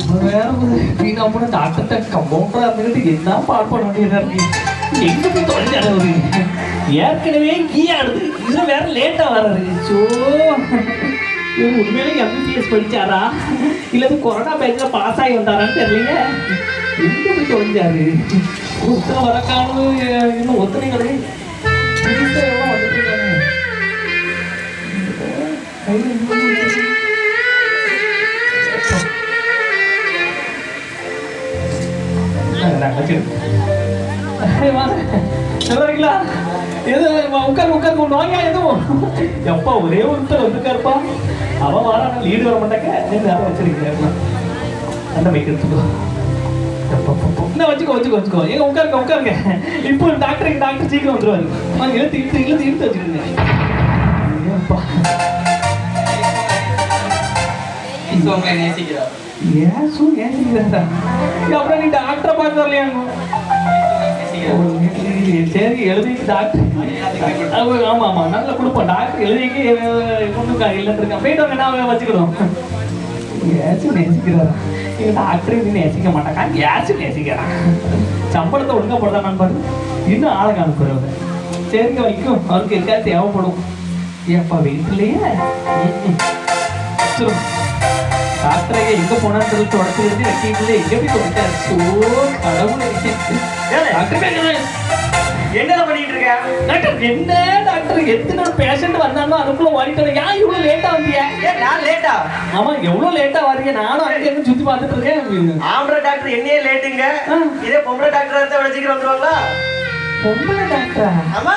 நம்ம வேற வீணா போன டாக்டர்கிட்ட கம்பவுண்டரா இருந்துகிட்டு என்ன பாடுபட வேண்டியதா இருக்கு எங்க போய் தொலைஞ்சாரு அவரு ஏற்கனவே கீயாடுது இதுல வேற லேட்டா வர்றாரு சோ இவர் உண்மையிலே எம்பிபிஎஸ் படிச்சாரா இல்லது கொரோனா பேங்க்ல பாஸ் ஆகி வந்தாரான்னு தெரியலங்க எங்க போய் தொலைஞ்சாரு ஒருத்தர் வர இன்னும் ஒத்தனை கிடையாது நான் வச்சிருக்கேன். ஏய், வாங்க. நல்லா இருக்கீங்களா? எது, வா, உட்காருங்க, நோயா எதுவும்? எப்பா, ஒரே ஒருத்தர் வந்திருக்காருப்பா. அவன் வாரான், lead வர மாட்டாங்க. நீங்க அதை வச்சிருக்கீங்க. அந்த mic எடுத்துக்கோ. எப்பா, எப்பா, எப்பா. இந்தா, வச்சுக்கோ, வச்சுக்கோ, வச்சுக்கோ. ஏங்க, உட்காருங்க, உட்காருங்க. இப்போ டாக்டர் டாக்டர் சீக்கிரம் வந்துருவாரு வாங்க, இழுத்து இழுத்து இழுத்து இழுத்து வச்சுருந்தேன் ஏப்பா உங்களை நேசிக்கிறார் ஏன் சூ அப்புறம் நீ டாக்டரை பார்க்க வரலையாங்க சரி எழுதி டாக்டர் அது ஆமா ஆமா நல்லா கொடுப்போம். டாக்டர் எழுதிக்கு கொண்டு இல்லைன்னு இருக்கேன் போயிட்டு வாங்க நான் வச்சுக்கிடும் ஏச்சும் நேசிக்கிறாரா? எங்க டாக்டர் இது நேசிக்க மாட்டாங்க. ஏச்சும் நேசிக்கிறான்? சம்பளத்தை ஒழுங்கா போடுறான்னு பாரு இன்னும் ஆளை காணுக்குறவர் சரிங்க வைக்கும். அவருக்கு இருக்கா தேவைப்படும். ஏப்பா வீட்டுலயே? சரி டாக்டரை எங்க போனான்னு சொல்லி தொடக்கிறது வைக்கல எங்க போய் கொடுத்தாரு சோ கடவுளே டாக்டர் கேக்குது. என்ன பண்ணிட்டு இருக்க? டாக்டர் என்ன டாக்டர்? எத்தனை பேஷண்ட் வந்தாலும் அதுக்குள்ள ஓடிட்டு ஏன் இவ்வளவு லேட்டா வந்தீங்க? ஏன் நான் லேட்டா ஆமா எவ்வளவு லேட்டா வரீங்க நானும் அங்க சுத்தி பார்த்துட்டு இருக்கேன் ஆம்பளை டாக்டர் என்னையே லேட்டுங்க. இதே பொம்பளை டாக்டர் இருந்தா வந்துருவாங்களா? பொம்பளை டாக்டரா? ஆமா.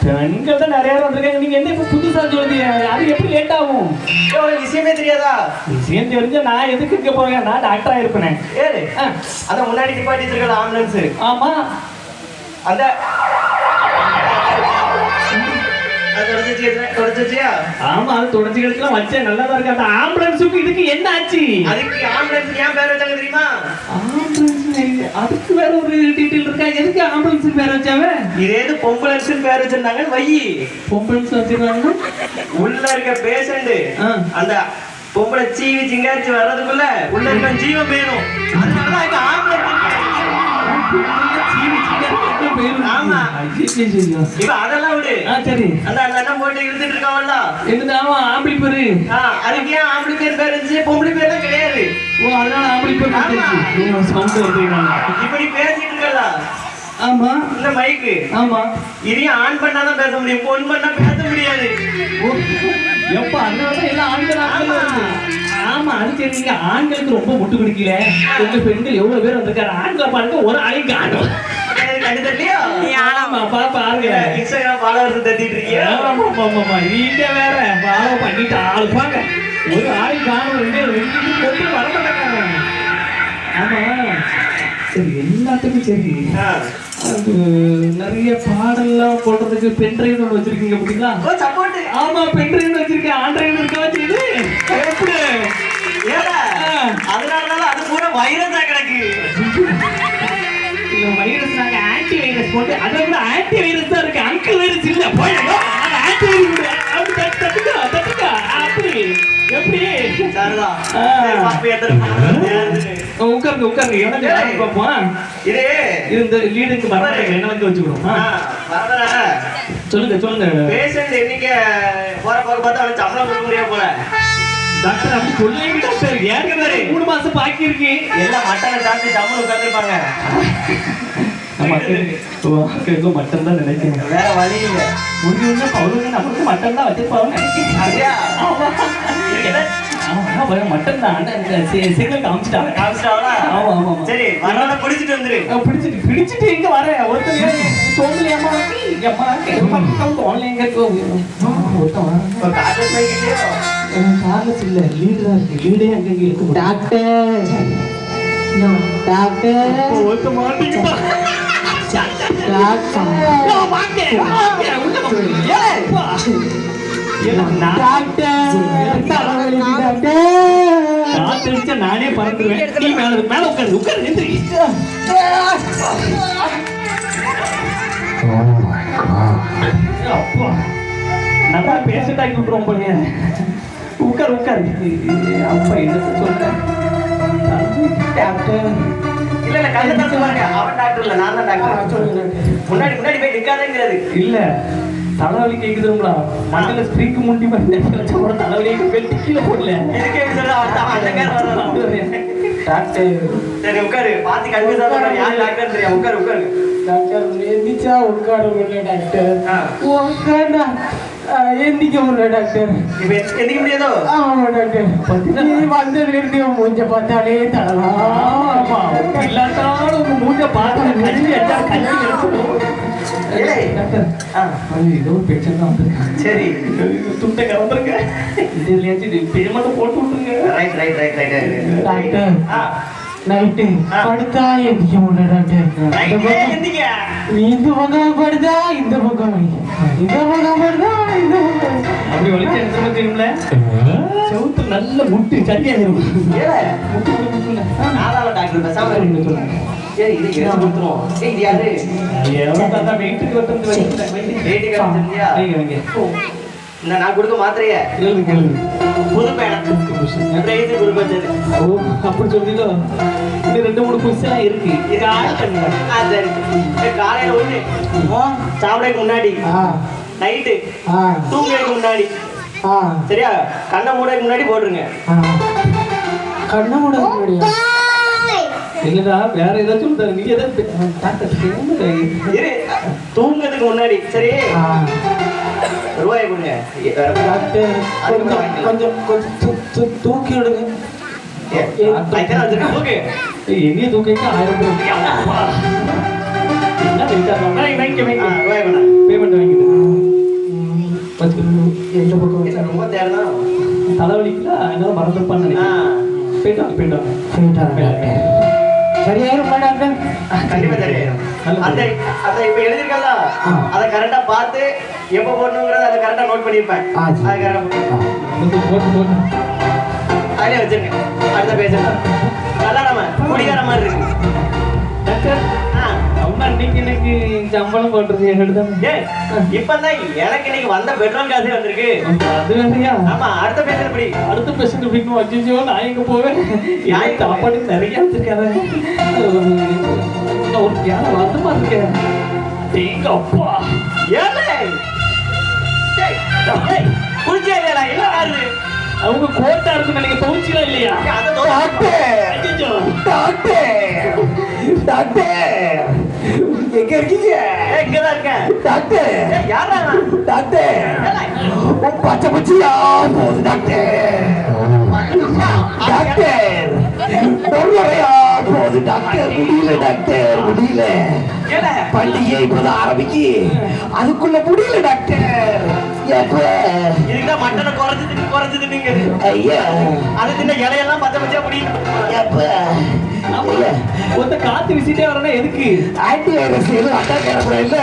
பெண்கள் தான் நிறைய பேர் வந்திருக்காங்க. நீங்க என்ன இப்ப புதுசா சொல்றீங்க? அது எப்படி லேட் ஆகும்? உனக்கு விஷயமே தெரியாதா? விஷயம் தெரிஞ்சா நான் எதுக்கு இங்க போறேன் நான் டாக்டரா இருப்பேன். ஏறு ஆ, அத முன்னாடி நிப்பாட்டி இருக்கல ஆம்புலன்ஸ் ஆமா. அந்த ஆமா அது தொடர்ச்சி கழிச்சுலாம் வச்சேன். நல்லா தான் இருக்கு. அந்த ஆம்புலன்ஸுக்கு இதுக்கு என்ன ஆச்சு? அதுக்கு ஆம்புலன்ஸ் ஏன் பேர் வச்சாங்க தெரியுமா? ஆம்புலன்ஸ் அதுக்கு வேற ஒரு டீட்டெயில் இருக்கா? எதுக்கு ஆம்புலன்ஸுக்கு வேற வச்சாவ? இதே இது பொம்புலன்ஸ் பேர் வச்சிருந்தாங்கன்னு வை. பொம்புலன்ஸ் வச்சிருக்காங்க? உள்ள இருக்க பேஷண்ட். அந்த பொம்பளை சீவி சிங்காரிச்சு வர்றதுக்குள்ள உள்ள இருக்க ஜீவன் வேணும். அதனால இங்க ஆம்புலன்ஸ் ஆமா. அதெல்லாம் விடு. சரி. அந்த அண்ணன் போட்டு இழுத்துட்டு இருக்கான்ல. என்னது ஆமா ஆம்பளி பேரு. அதுக்கு ஏன் ஆம்பளை பேர் பேர் இருந்துச்சு? பொம்பளை பேர்லாம் கிடையாது. ஓ அதனால பேர். சவுண்ட் இப்படி பேசிட்டு இருக்கல ஆமா. இந்த மைக்கு. ஆமா. இதையும் ஆன் பண்ணாதான் பேச முடியும். பொன் பண்ணா பேச முடியாது. எப்பா அதனால தான் எல்லாம் ஆண்கள். ஆமா. அது சரி நீங்க ஆண்களுக்கு ரொம்ப முட்டு கொடுக்கல உங்க பெண்கள் எவ்வளவு பேர் வந்திருக்காரு ஆண்களை பாருங்க ஒரு ஆளையும் காணும். வேற பண்ணிட்டு ஆள் பாங்க ஒரு ஆள் காணும் ரெண்டு ரெண்டு கொண்டு வர மாட்டாங்க சரி எல்லாத்துக்கும் சரி. நிறைய பாடல்லாம் போடுறதுக்கு பென்ட்ரைவ் ஒன்று வச்சிருக்கீங்க சப்போர்ட் ஆமா பென்ட்ரைவ் வச்சிருக்கேன். ஆண்ட்ராய்டு இருக்க வச்சிருது எப்படி. அதனாலதான் அது பூரா வைரஸா கிடக்கு. வைரஸ் நாங்க ஆன்டி வைரஸ் போட்டு அதை விட ஆன்டி வைரஸ் தான் இருக்கு. அங்கிள் வைரஸ் இல்ல. போயிடும் ஆன்டி வைரஸ் தட்டுக்கா தட்டுக்கா அப்படி. எப்படி? சரிதான் உட்காருங்க உட்காருங்க. யாரும் பார்ப்போம்? இது. இந்த லீடுக்கு வரமாட்டேங்க என்ன வந்து வர சொல்லுங்க சொல்லுங்க. பேஷண்ட் எண்ணிக்கை போற போக பார்த்தா சம்பளம் கொடுக்க முடியாது போல. டாக்டர் அப்படி சொல்லுங்க டாக்டர். ஏற்கனவே மூணு மாசம் பாக்கி இருக்கு. எல்லாம் மட்டனை சாப்பிட்டு சம்பளம் உட்காந்துருப்பாங்க மக்களுக்கும் மட்டன் தான் நினைக்கிறேன். வேற வழி இல்ல. முடியும்னா பவுலுங்க நம்மளுக்கு மட்டன் தான் வச்சிருப்பாங்க நினைக்கிறேன். மட்டன் தான். சிக்னல் காமிச்சிட்டாங்க காமிச்சிட்டாங்களா? ஆமா ஆமா சரி வரவன பிடிச்சிட்டு வந்துரு. பிடிச்சிட்டு பிடிச்சிட்டு எங்க வர? ஒருத்தர் சோம்பலி அம்மா கேட்க ஆன்லைன் கார்லஸ் இல்ல லீடு தான் இருக்கு. லீடே இருக்கு டாக்டர். டாக்டர். ஒருத்த மாட்டீங்கப்பா நானே பறந்துருவேன் நீ மேல மேல உட்காரு உட்காரு எந்திரி நல்லா பேசிட்டு ஆக்கி விட்டுருவோம் போலயே உட்கார் உட்காரு அப்பா என்ன சொல்றேன் டாக்டர் இல்ல இல்ல கண்ணு தரத்து பாருங்க அவன் டாக்டர் இல்ல நான் தான் டாக்டர் முன்னாடி முன்னாடி போய் நிக்காதேங்கிறது. இல்ல தலைவலி கேக்குதுங்களா? மண்டல ஸ்ப்ரீக்கு முண்டி கூட தலைவலி பெல்ட் கீழே போடல. இதுக்கே தான் டாக்டர். சரி உட்காரு. பாத்து ஆக யார் டாக்டர் தெரியும் உட்காரு உட்காரு. டாக்டர் எந்திரிச்சா உட்கார முடியல டாக்டர். ஆ, எந்திக்க முடியல டாக்டர். எந்திக்க முடியாதோ? ஆமா டாக்டர். உன் மூஞ்ச பார்த்தாலே தலவா ஆமா இல்லாட்டாலும் உங்க மூஞ்ச பார்த்து கஞ்சி அடிச்சா கஞ்சி எடுத்துடும் ஏய். டாக்டர் ஆ, அது ஏதோ பிரச்சனை வந்திருக்காங்க. சரி. துண்டை கலந்துருங்க இதுலயாச்சும் பேமெண்ட் போட்டு விட்டுருங்க. Right right right right doctor ஆ. நைட்டு. படுத்தா எந்திக்க முடியல டாக்டர் இந்த பக்கம். எந்திக்க. இந்த பக்கம் இந்த பக்கம். இந்த. அப்படி தெரியுமில? செவுத்து நல்ல முட்டு சரியாயிரும். முட்டு நாலாவது டாக்டர் பேசாம இருக்கு ஏய் இது எங்க கொடுத்துரும் ஏய் இது யாரு? தாத்தா வந்து வச்சிருந்தியா? இந்த நான் கொடுக்க மாத்திரைய? எழுதுங்க எழுதுங்க புது பேனா. பிரைஸ் ஓ அப்படி சொல்லிடோ இன்னும் ரெண்டு மூணு புதுசெல்லாம் இருக்கு. இது ஆட் பண்ணுங்க ஆ சரி. இது காலையில ஒண்ணு. ஆ. சாப்பிடறதுக்கு முன்னாடி. நைட்டு. தூங்குறதுக்கு முன்னாடி. சரியா? கண்ணை மூடறதுக்கு முன்னாடி போட்டுருங்க. கண்ணை மூட முடியா இல்லடா வேற ஏதாச்சும் நீ. இரு தூங்குறதுக்கு முன்னாடி சரி. ரூபாயை கொடுங்க. கொஞ்சம் கொஞ்சம் தூக்கி விடுங்க. எங்கேயும் தூக்கிட்டு ஆயிரம். பேமெண்ட் வாங்கிட்டு. எந்த பக்கம் ரொம்ப தேவைதான் தலைவலிக்கல அதனால மறந்துருப்பான்னு ஆ, நினைக்கிறேன் போயிட்டு வாங்க. சரியாயிருமா டாக்டர் கண்டிப்பா நல்லது. அந்த அந்த இப்ப எழுதிருக்கல. அதை கரெக்டா பார்த்து எப்ப போடணுங்கிறத அதை கரெக்டா நோட் பண்ணிருப்பேன். அது கரெக்டா. போட்டு வச்சிருக்கேன் அடுத்த பேசலாம் நல்லா நம்ம குடிகார மாதிரி இருக்கு. டாக்டர்? இன்னைக்கு எனக்கு சம்பளம் போடுறது என்னோட இப்பதான் எனக்கு இன்னைக்கு வந்த பெட்ரோல் காசே வந்திருக்கு. அது வேறையா? ஆமா அடுத்த பேசுறது எப்படி அடுத்த அப்படின்னு வச்சுச்சோ நான் எங்க போவேன்? யாரு யாரு சாப்பாடு நிறைய வச்சிருக்காரு. ஒரு தியானம் வருத்தமா இருக்கேன் எங்க அப்பா? டேய், குடிச்சியா இல்லையா என்ன ஆகுது? அவங்க கோட்டா இருக்கும் நீங்க துவச்சிலாம் இல்லையா? ஐயோ டாக்டர்! டாக்டர்! எங்க இருக்கீங்க? இருக்கேன். டாக்டர். யாரா? டாக்டர். உன் பச்சை பச்சையா? போகுது டாக்டர். டாக்டர். பொருளையா போகுது டாக்டர். முடியல டாக்டர். முடியல. பண்டிகை இப்பதான் ஆரம்பிக்கு. அதுக்குள்ள முடியல டாக்டர். மட்டனை குறைச்சு தின்னுங்க ஐயா. அது தின்ன இலையெல்லாம் பச்சை எப்ப ஐயா ஒருத்த காத்து வீசிட்டே வரணும் எதுக்கு? ஆன்டி வைரஸ் எதுவும் அட்டாக் பண்ணக்கூடாது இல்ல.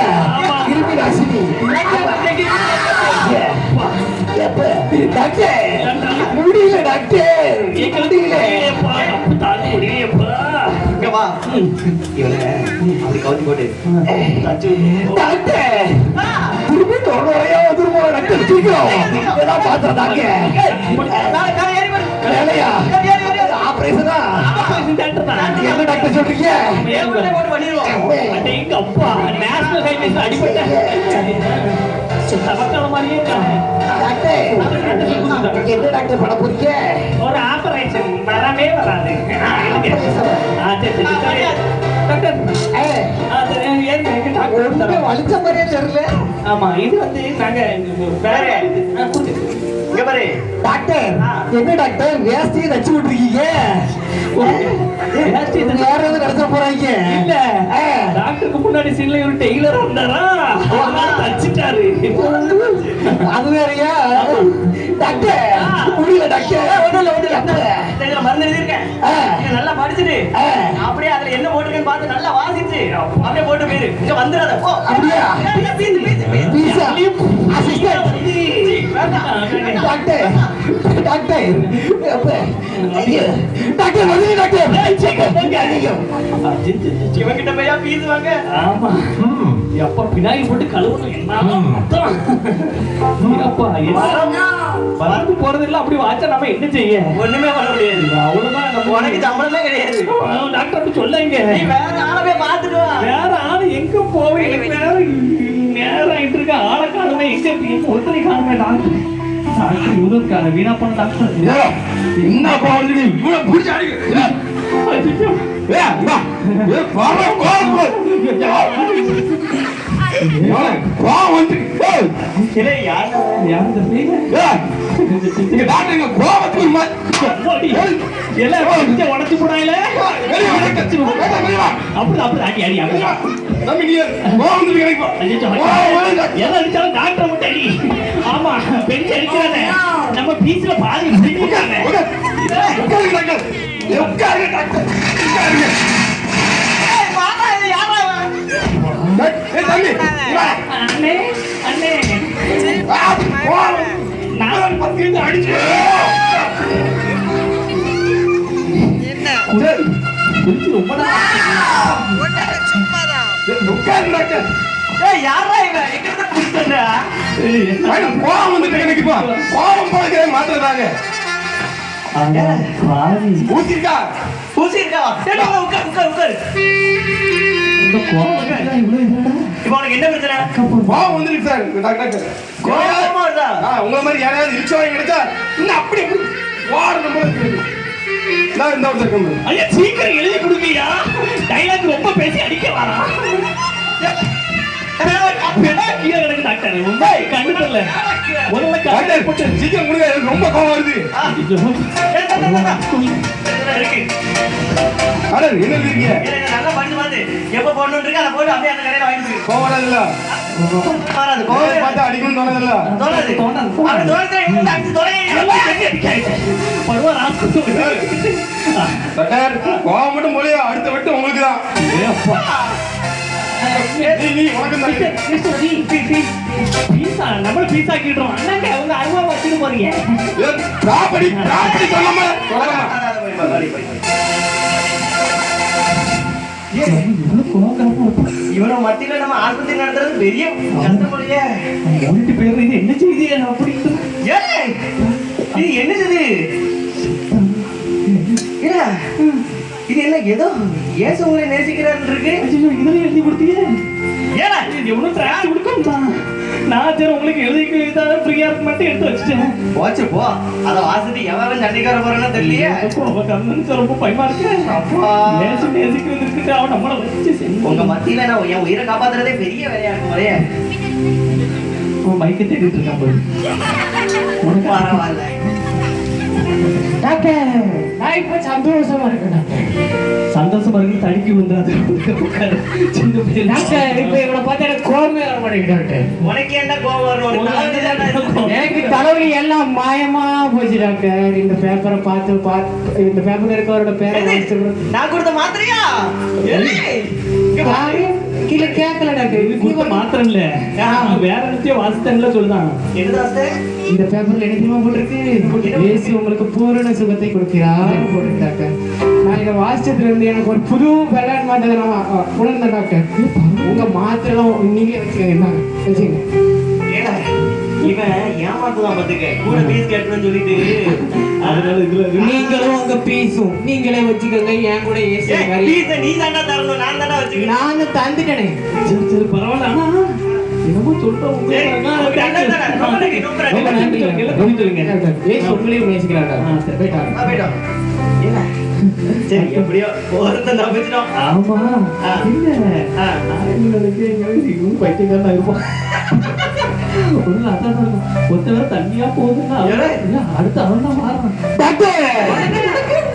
கிருமி எப்ப டாக்டர். முடியல டாக்டர். முடியல. முடியலையேப்பா, அப்ப தாங்க முடியலையேப்பா. இங்க வா. இவனை அப்படி கவுத்தி போட்டு. டாக்டர். தொண்டையா திரும்ப டாக்டர் சீக்கிரம் ஏதாவது வரு. வேலையா. ஆபரேஷனா. என்ன டாக்டர் சொல்றீங்க எங்க அப்பா, national highways ல அடிபட்டேன். தவக்கால மாதிரியே. டாக்டர் என்ன டாக்டர் பண்ண போறீங்க ஒரு ஆபரேஷன் வரவே வராது. டாக்டர், வலிச்ச மாதிரியே தெரியல. ஆமா இது வந்து நாங்க வேற. இங்க பாரு. டாக்டர் என்ன டாக்டர்? வேஸ்டியை தச்சு விட்டுருக்கீங்க? வேற எதுவும் கிடைச்சா போறாங்க? இல்ல. டாக்டருக்கு முன்னாடி சீன்ல ஒரு டெய்லர் அதனால தச்சுட்டாரு. அது வேறயா? Doctor doctor. இதுல மருந்து. இதை நல்லா படிச்சுட்டு. அப்படியே அதுல என்ன போட்டிருக்கேன்னு பார்த்து நல்லா வாசிச்சு. அப்படியே போட்டு போயிரு. இங்க வந்துடாத போ. அப்படியா? டாக்டர் டாக்டர் ஐயோ டாக்டர் வந்து டாக்டர் இவங்கிட்ட போயா பீஸ் வாங்க? ஆமா. எப்பா பினாகி போட்டு கழுவணும். என்ன. அப்பா. வரது போறது இல்ல அப்படி வாச்சா நம்ம என்ன செய்ய? ஒண்ணுமே பண்ண முடியாது. அவ்வளவுதான் நம்ம உனக்கு சம்பளமே கிடையாது. டாக்டர் அப்படி சொல்லாங்க வேற ஆளை போய் பார்த்துட்டு வா. வேற ஆளு எங்க போவேன் வேற நேரம் ஆயிட்டு இருக்க ஆளை காணுமே. எங்க காணுமே டாக்டர் டாக்டர் இருக்காரு வீணா பண்ண டாக்டர். என்ன பாவம் இவ்வளவு புடிச்சு அடிக்க கோவம் வந்து. நம்ம பீஸ்ல பாதி. உட்காருங்க டாக்டர் உட்காருங்க டாக்டர் உட்காருங்க ஏய், வாடா, இது யாரா இவன்? ஏய் தம்பி. அண்ணே அண்ணே. நான் பத்து அடிச்சு ரொம்ப எனக்கு இப்போ இருக்கா? உனக்கு என்ன பிரச்சனை? கோவம் வந்துருக்கு சார். டாக்டர் கோவமா உங்களை மாதிரி யாராவது இடிச்சவங்க கிடைச்சா இன்னும் அப்படி ஓடணும் போல இருக்கு. நான் இந்த ஒரு செகண்ட் ஐயா சீக்கிரம் எழுதி கொடுங்கய்யா. டைலாக் ரொம்ப பேசி அடிக்க வரா டாக்டர் ரொம்ப தெரியல முதல்ல காட்டு போட்டு சீக்கிரம் கொடுங்க எனக்கு ரொம்ப கோவம் வருது. டாக்டர் என்ன இருக்கீங்க நல்லா படிச்சு பார்த்து, எப்ப போடணும்னு இருக்கு, அதை போட்டு அப்படியே அந்த கடையில வாங்கிட்டு போயிரு. கோவம் பார்த்தா அடிக்கணும்னு தோணதில்ல. தோணாது. தோணாது. அப்படி வந்து கோவம் மட்டும் போலியா அடுத்த வெட்டு உங்களுக்கு தான் நம்மள பீஸ் ஆக்கிடுறோம் அண்ணாங்க அவங்க அருவா வச்சுட்டு போறீங்க ப்ராப்பர்ட்டி ப்ராப்பர்ட்டி சொல்லாம இவனை மத்தியில நம்ம ஆஸ்பத்திரி நடத்துறது பெரிய கஷ்டம் போலயே. பேர் இது என்ன செய்தி அப்படின்னு ஏய், இது என்னது இது என்ன ஏதோ ஏசு உங்களை நேசிக்கிறான்னு இருக்கு இதுல எழுதி கொடுத்தீங்க. ஏடா இது எவ்வளவு டிராக்ட் கொடுக்கும் நான் சரி உங்களுக்கு எழுதி இதாக ஃப்ரீயா இருக்கு மட்டும் எடுத்து வச்சுட்டேன். போச்சு போ. அத வாசதி எவன் சண்டைக்கார போறான்னு தெரியலையே. சார் ரொம்ப பயமா இருக்கு. அப்பா. நேசு நேசிக்கிறது இருக்குது அவன் நம்மளை வச்சு உங்க மத்தியில நான் என் உயிரை காப்பாத்துறதே பெரிய வேலையா இருக்கும் அவன் பைக்கை தேடிட்டு இருக்கான் போய் பரவாயில்ல. டாக்டர் நான் இப்ப சந்தோஷமா இருக்கேன் டாக்டர் சந்தோஷமா இருக்கு தடுக்கி வந்துடாது சின்ன பிள்ளை டாக்டர் இப்ப இவனை பார்த்தா எனக்கு கோபமே வர மாட்டேங்குது டாக்டர் உனக்கு என்ன கோவம் வரும் உனக்கு தலைவலி. எனக்கு எல்லாம் மாயமா போச்சு டாக்டர் இந்த பேப்பரை பார்த்து பார்த்து இந்த பேப்பர்ல இருக்கவரோட பேரை? நான் கொடுத்த மாத்திரையா? கீழே கேட்கல டாக்டர் இது கொடுத்த மாத்திரம் இல்ல வேற இடத்தையும் வாசித்தேன்ல சொல்லுதான் என்னது வாசு? இந்த பேப்பர்ல என்ன போட்டிருக்கு இயேசு உங்களுக்கு பூரண சுகத்தை கொடுக்கிறார். போட்டிருக்கு டாக்டர் நான் இதை வாசிச்சதுல இருந்து எனக்கு ஒரு புது விளையாட்டு மாட்டதை நான் உணர்ந்தேன் டாக்டர். உங்க மாத்திரை நீங்களே வச்சுக்கோங்க என்னங்க வச்சுக்கோங்க. ஏடா, இவன் ஏமாத்துதான் பாத்துக்க கூட பீஸ் கட்டணும்னு சொல்லிட்டு அதனால இதுல இருக்கு. நீங்களும் உங்க பீஸும் நீங்களே வச்சுக்கோங்க என் கூட ஏசி பீஸை நீ தாண்டா தரணும் நான் தாண்டா வச்சுக்கணும். நான் தந்துட்டேனே. சரி சரி பரவாயில்ல ஆனா. என்னமோ சொல்றோம் சரி, எப்படியோ ஒருத்தன் தப்பிச்சிட்டோம் ஆமா. இல்ல பைத்தியக்காரனா இருப்பான் ஒண்ணுல அதான். ஒருத்தவரை தண்ணியா போகுதுன்னா அடுத்து அவன் தான் மாறான்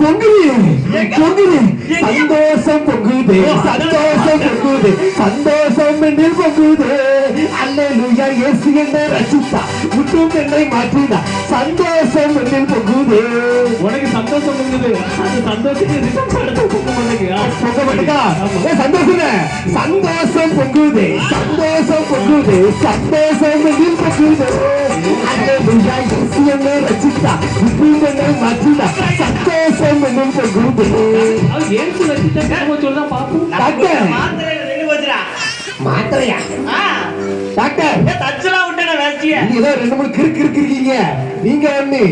பொங்குது சந்தோஷம் பொங்குது. சந்தோஷம் பொங்குது. சந்தோஷம் என்று பொங்குது. அல்லேலூயா இயேசு என்ன ரசித்தா. முற்றும் என்னை மாற்றினா. சந்தோஷம் என்று பொங்குது. உனக்கு சந்தோஷம் இருந்தது அந்த ஏ சந்தோஷங்க சந்தோஷம் பொங்குது. சந்தோஷம் பொங்குது. சந்தோஷம் பொங்குது. அந்த ரசித்தா இப்படின்னு மச்சிதா சந்தோஷம் எதில் பொங்குது அவன் ஏசு வச்சுட்டா நம்ம சொல்ல பாப்போம் டாக்டர். மாத்திரை மாத்திரையா? ஆ, டாக்டர். ஏ, தச்சுலாம் விட்டேனே வேஷ்டிய. நீங்க ஏதோ ரெண்டு மூணு கிறுக்கு கிறுக்கு இருக்கீங்க நீங்க ஒண்ணு.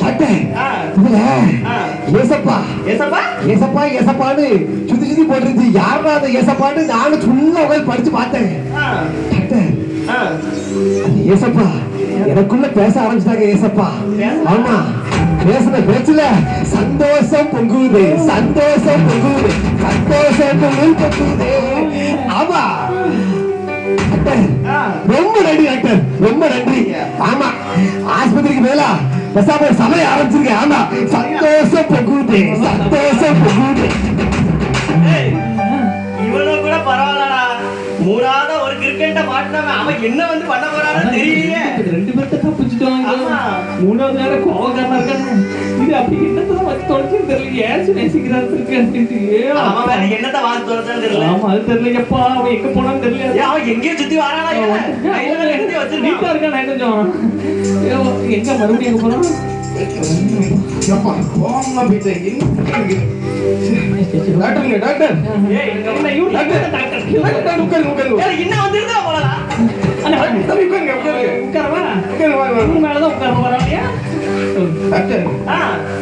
டாக்டர். ஆ. இதுல. ஏசப்பா. ஏசப்பா? ஏசப்பா ஏசப்பான்னு சுத்தி சுத்தி போட்டுருச்சு யாரா அந்த ஏசப்பான்னு நானும் சும்மா உட்காந்து படிச்சு பார்த்தேன். டாக்டர். ஏசப்பா எனக்குள்ள பேச ஆரம்பிச்சிட்டாங்க ஏசப்பா. ஆமா பேசுன பேச்சுல சந்தோஷம் பொங்குது சந்தோஷம் பொங்குது சந்தோஷம் பொங்குது பொங்குது. ஆமா. ரொம்ப நன்றி டாக்டர் ரொம்ப நன்றி. ஆமா ஆஸ்பத்திரிக்கு மேல பேசாம சமைய ஆரம்பிச்சிருக்கேன். ஆமா சந்தோஷம் பொங்குது சந்தோஷம் பொங்குது. அவன் என்ன வந்து பண்ண போறான்னு தெரியலையே. ரெண்டு பேர்த்த தப்பிச்சுட்டோம் ஆமா. மூணாவது நேரம் கோவக்காரனா இருக்கானே. இது அப்படி என்னத்தான் வச்சு தொலைச்சு தெரியல. ஏசு நேசிக்கிறாரு அவன் என்னத்த வாசி தொலைச்சான்னு தெரியல. ஆமா அது தெரியலையப்பா அவன் எங்க போனான்னு தெரியல. அவன் எங்கேயோ சுத்தி வரானா வச்சிருக்கான். நீட்டா இருக்கா நான் கொஞ்சம் எங்க மறுபடியும் எங்க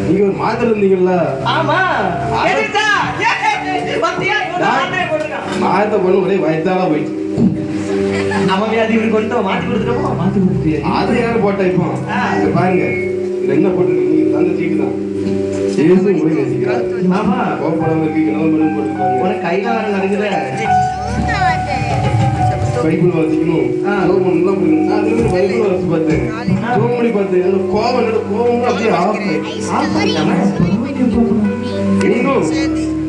நீங்க ஒரு மாத்திரை இருந்தீங்கல்ல ஆமா. மாத்திரை பண்ண ஒரே வயசால போயிடுச்சு அவன் வியாதி கொண்டு மாத்தி கொடுத்துட்டோமோ மாத்தி கொடுத்துட்டியா அதை யாரு போட்டா இப்போ பாருங்க என்ன போட்டுருக்கு நீங்க தந்த சீட்டு தான். உங்களை நேசிக்கிறார் ஆமா. கோபப்படாம இருக்கீங்க நல்ல மருந்து போட்டுருக்காங்க உனக்கு கையில வர நடக்குது பைபிள் வாசிக்கணும் ஆ. சோமம் எல்லாம் பண்ணணும். நான் இருந்து பைபிள் வாசி பார்த்தேன். சோமணி பார்த்தேன். அந்த கோபம் என்னோட கோபம் அப்படியே ஆஃப்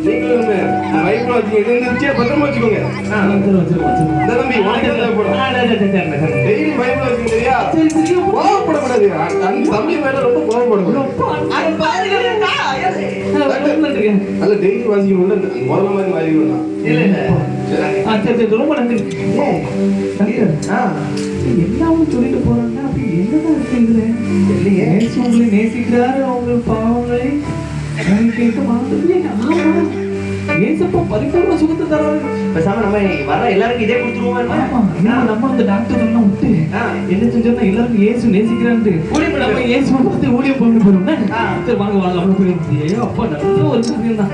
நீங்களும் இந்த பைபிள் வாசிக்க இது இருந்துச்சு? பத்திரமா வச்சுக்கோங்க. இந்த தம்பி உனக்கு என்ன போடும் டெய்லி பைபிள் வாசிக்க தெரியா கோவப்படக்கூடாது. அந்த தம்பி மேல ரொம்ப கோவப்படக்கூடாது. நல்ல டெய்லி வாசிக்கணும்ல முதல்ல மாதிரி மாறிடணும் இல்ல இல்ல. ரொம்ப நன்றி. எல்லாரும் சொல்லிட்டு போறாங்க. அப்படி என்னதான் இருக்குங்குது இல்லையே. நேசி உங்களை நேசிக்கிறாரு அவங்க பாவங்களை. ஏசப்பா பரிபூர்ண சுகத்தை தராரு. பேசாம நம்ம வர எல்லாருக்கும் இதே கொடுத்துருவோமா நம்ம அந்த டாக்டர் எல்லாம் விட்டு. என்ன செஞ்சோம்னா எல்லாருக்கும் ஏசு நேசிக்கிறான்ட்டு. ஊழியம் நம்ம ஏசு பார்த்து ஊழியம் பண்ணி ஆ. சரி வாங்க வாங்க அவ்வளவு போயிடும் ஐயோ அப்பா நல்ல ஒரு காரியம் தான்.